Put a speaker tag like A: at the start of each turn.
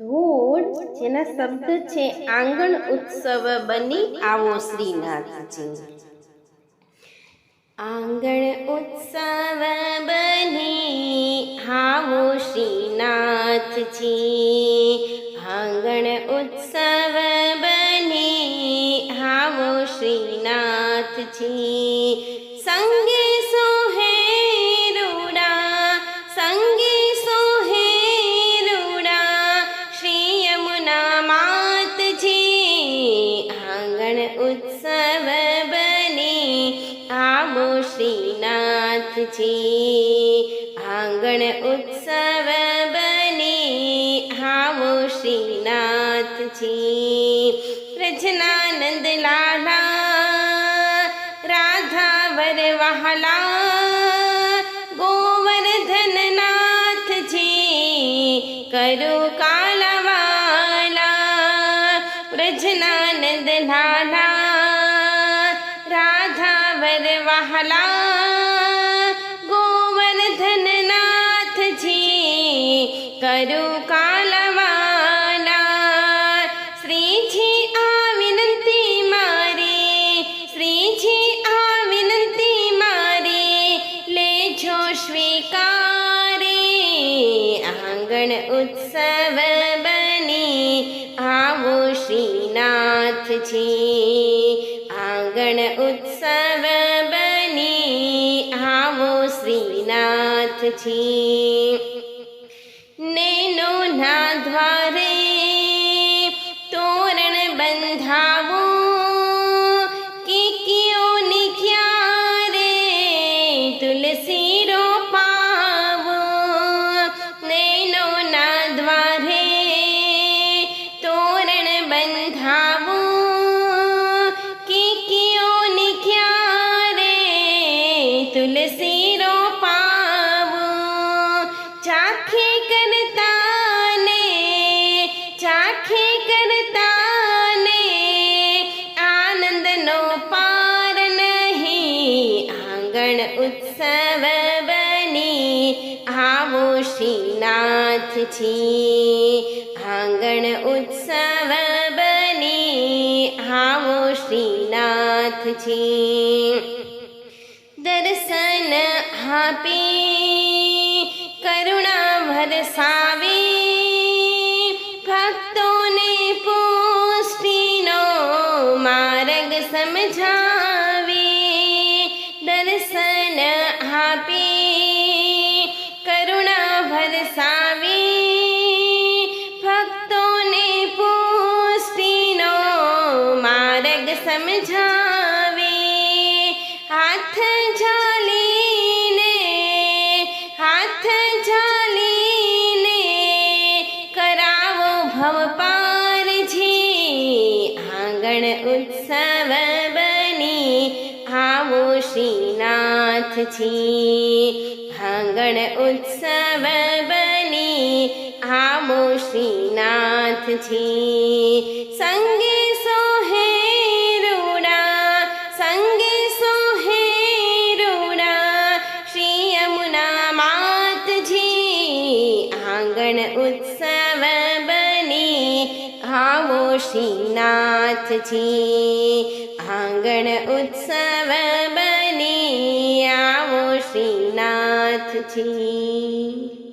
A: ધૂળ, જેના શબ્દ છે આંગણ ઉત્સવ, બની આવો શ્રીનાથજી. આંગણ ઉત્સવ, બની આવો શ્રીનાથજી. આંગણ ઉત્સવ, બની આવો શ્રીનાથજી. સંગે શ્રીનાથજી આંગણ ઉત્સવ બની. આવો શ્રીનાથજી રચનાનંદ લાલા રાધા વરવાહલા ગોવર્ધન નાથજી કરો કાલવાલા રાધા વરવાહલા ગોવર્ધન નાથજી કરો કાલવાલા. શ્રીજી આ વિનંતી મારી, શ્રીજી આ વિનંતી મારી, લેજો સ્વીકારી. આંગણ ઉત્સવ બની, આવો શ્રીનાથજી. આંગણ ઉત્સવ બની આવો શ્રીનાથજી. નેનો ના દ્વારે ઉત્સવ બની આવો શ્રીનાથજી આંગણ ઉત્સવ બની આવો શ્રીનાથજી દર્શન આપી કરુણા વરસાવી ભક્તોને પુષ્ટિનો માર્ગ સમજાવી આપી કરુણા વરસાવી ભક્તોને પુષ્ટિનો માર્ગ સમજાવે. હાથ ઝાલીને હાથ ઝાલીને કરાવો ભવ પારજી. આંગણ ઉત્સવ બની, આવો શ્રીનાથજી ભાંગણ ઉત્સવ બની. આવો શ્રીનાથજી. સંગે સોહે રૂડા. સંગે સોહે રૂડા. શ્રી યમુના માતજી. આંગણ ઉત્સવ બની. આવો શ્રીનાથજી. આંગણ ઉત્સવ બની આવો શ્રીનાથજી